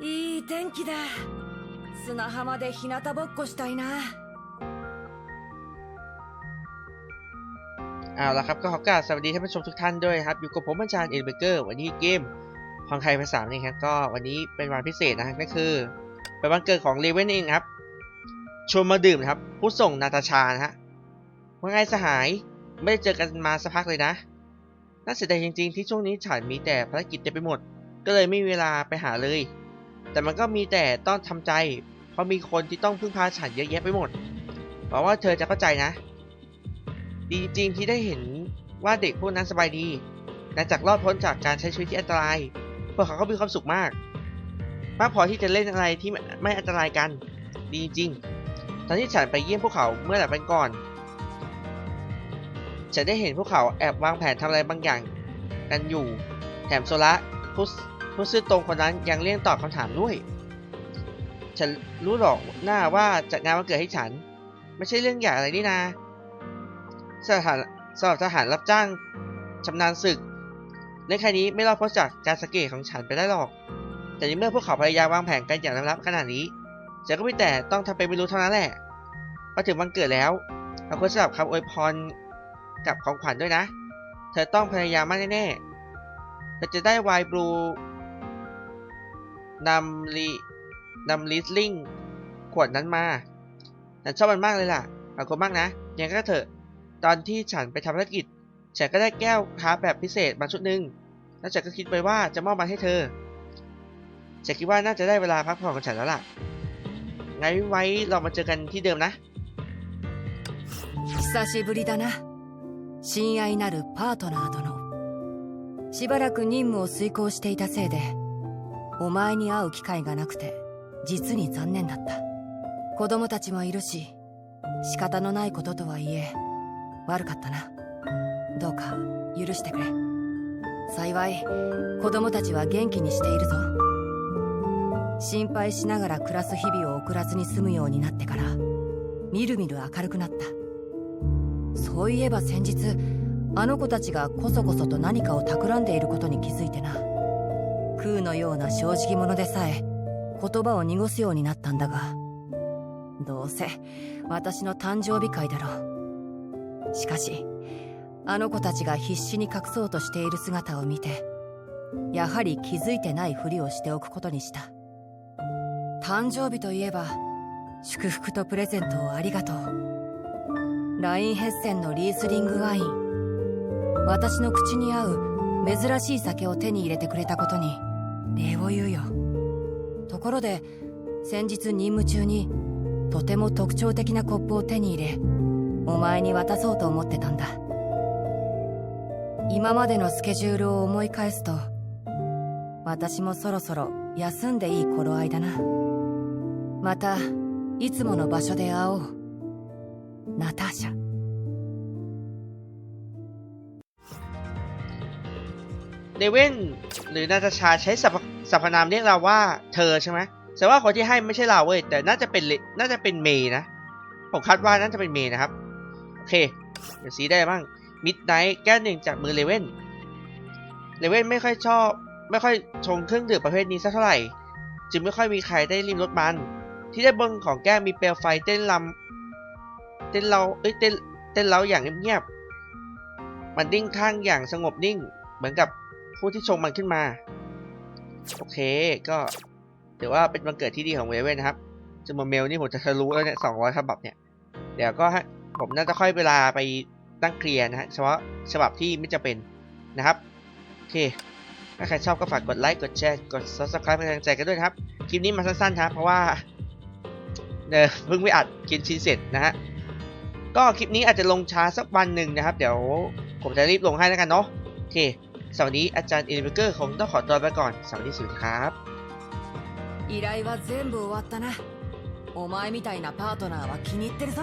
いい天気だ砂浜で日向ぼっこしたいな เอาละครับก็ขอกราบสวัสดีท่านผู้ชมทุกท่านด้วยครับ อยู่กับผมอาจารย์เอ็นเบเกอร์ วันนี้เกมของไทยภาษานี่ครับก็วันนี้เป็นวันพิเศษนะครับก็คือเป็นวันเกิดของเลเว่นเองครับ ชวนมาดื่มนะครับ ผู้ส่งนาตาชานะฮะว่าไงสหายไม่ได้เจอกันมาสักพักเลยนะ น่าเสียดายจริงๆที่ช่วงนี้ฉันมีแต่ภารกิจเต็มไปหมด ก็เลยไม่มีเวลาไปหาเลย แต่มันก็มีแต่ต้องทำใจ เพราะมีคนที่ต้องพึ่งพาฉันเยอะแยะไปหมดหวังว่าเธอจะเข้าใจนะ ดีจริงที่ได้เห็นว่าเด็กพวกนั้นสบายดีหลังจากรอดพ้นจากการใช้ชีวิตที่อันตราย พวกเขาก็มีความสุขมาก มากพอที่จะเล่นอะไรที่ไม่อันตรายกัน ดีจริงตอนที่ฉันไปเยี่ยมพวกเขาเมื่อหลายวันก่อน ฉันได้เห็นพวกเขาแอบวางแผนทำอะไรบางอย่างกันอยู่ แถมโซละผู้ ผู้ซื่อตรงคนนั้นยังเลี่ยงตอบคำถามด้วย ฉันรู้หรอกหน้าว่าจัดงานวันเกิดให้ฉัน ไม่ใช่เรื่องใหญ่อะไรนี่นาสถานสำหรับทหารรับจ้างชำนาญศึกเรื่องแค่นี้ไม่รอดพ้นจากการสังเกตของฉันไปได้หรอก แต่ในเมื่อพวกเขาพยายามวางแผนกันอย่างลับๆขนาดนี้ฉันก็ไม่แต่ต้องทำเป็นไม่รู้เท่านั้นแหละพอถึงวันเกิดแล้วเราควรสลับคำอวยพรกับของขวัญด้วยนะ เธอต้องพยายามมากแน่ๆเธอจะได้ไวน์บลู นำลีนำลิสลิงขวดนั้นมาฉันชอบมันมากเลยล่ะขอบคุณมากนะยังก็เถอะ ตอนที่ฉันไปทำภารกิจ ฉันก็ได้แก้วคาร์บแบบพิเศษมาชุดหนึ่ง แล้วฉันก็คิดไปว่าจะมอบมันให้เธอ ฉันคิดว่าน่าจะได้เวลาพักผ่อนของฉันแล้วล่ะ ไงไว้เรามาเจอกันที่เดิมนะ 久しぶりだな親愛なるパートナー殿しばらく任務を遂行していたせいで お前に会う機会がなくて実に残念だった。子供たちもいるし仕方のないこととはいえ悪かったな。どうか許してくれ。幸い子供たちは元気にしているぞ。心配しながら暮らす日々を送らずに済むようになってからみるみる明るくなった。そういえば先日あの子たちがこそこそと何かを企んでいることに気づいてな。空のような正直者でさえ言葉を濁すようになったんだがどうせ私の誕生日会だろう。しかしあの子たちが必死に隠そうとしている姿を見てやはり気づいてないふりをしておくことにした。誕生日といえば祝福とプレゼントをありがとう。ラインヘッセンのリースリングワイン。私の口に合う珍しい酒を手に入れてくれたことに礼を言うよ。ところで先日任務中にとても特徴的なコップを手に入れお前に渡そうと思ってたんだ。今までのスケジュールを思い返すと私もそろそろ休んでいい頃合いだな。またいつもの場所で会おう。ナターシャ。 เลเว่นหรือนาตาชาใช้สรรพสรรพนามเรียกเราว่าเธอใช่ไหมแต่ว่าคนที่ให้ไม่ใช่เราเว้ยแต่น่าจะเป็นเลน่าจะเป็นเมย์นะ ผมคาดว่าน่าจะเป็นเมย์นะครับ โอเคเดี๋ยวสีได้บ้างมิดไนท์แก้วหนึ่งจากมือเลเว่นเลเว่นไม่ค่อยชอบ ไม่ค่อยชงเครื่องดื่มประเภทนี้สักเท่าไหร่ จึงไม่ค่อยมีใครได้ริมรสมัน ที่ได้บนของแก้วมีเปลวไฟเต้นลำเต้นเราเอ้ยเต้นเต้นเราอย่างเงียบๆมันนิ่งข้างอย่างสงบนิ่ง เหมือนกับ ผู้ที่ชงมันขึ้นมา โอเค ก็ถือว่าเป็นวันเกิดที่ดีของเวเว่นนะครับจำนวนเมลนี่ผมจะทะลุแล้วเนี่ยสองร้อยฉบับเนี่ย เดี๋ยวก็ผมน่าจะค่อยเวลาไปตั้งเคลียร์นะฮะเฉพาะฉบับที่ไม่จะเป็นนะครับ โอเค ถ้าใครชอบก็ฝากกดไลค์ กดแชร์ กด subscribe เป็นกำลังใจกันด้วยครับ คลิปนี้มาสั้นๆครับเพราะว่าเออเพิ่งไปอัดกินชิ้นเสร็จนะฮะ ก็คลิปนี้อาจจะลงช้าสักวันหนึ่งนะครับ เดี๋ยวผมจะรีบลงให้แล้วกันเนาะ โอเค สวัสดีอาจารย์เอลิเบเกอร์คงต้องขอตัวไปก่อน สวัสดีสวัสดีครับ 依頼は全部終わったなお前みたいなパートナーは気に入ってるぞ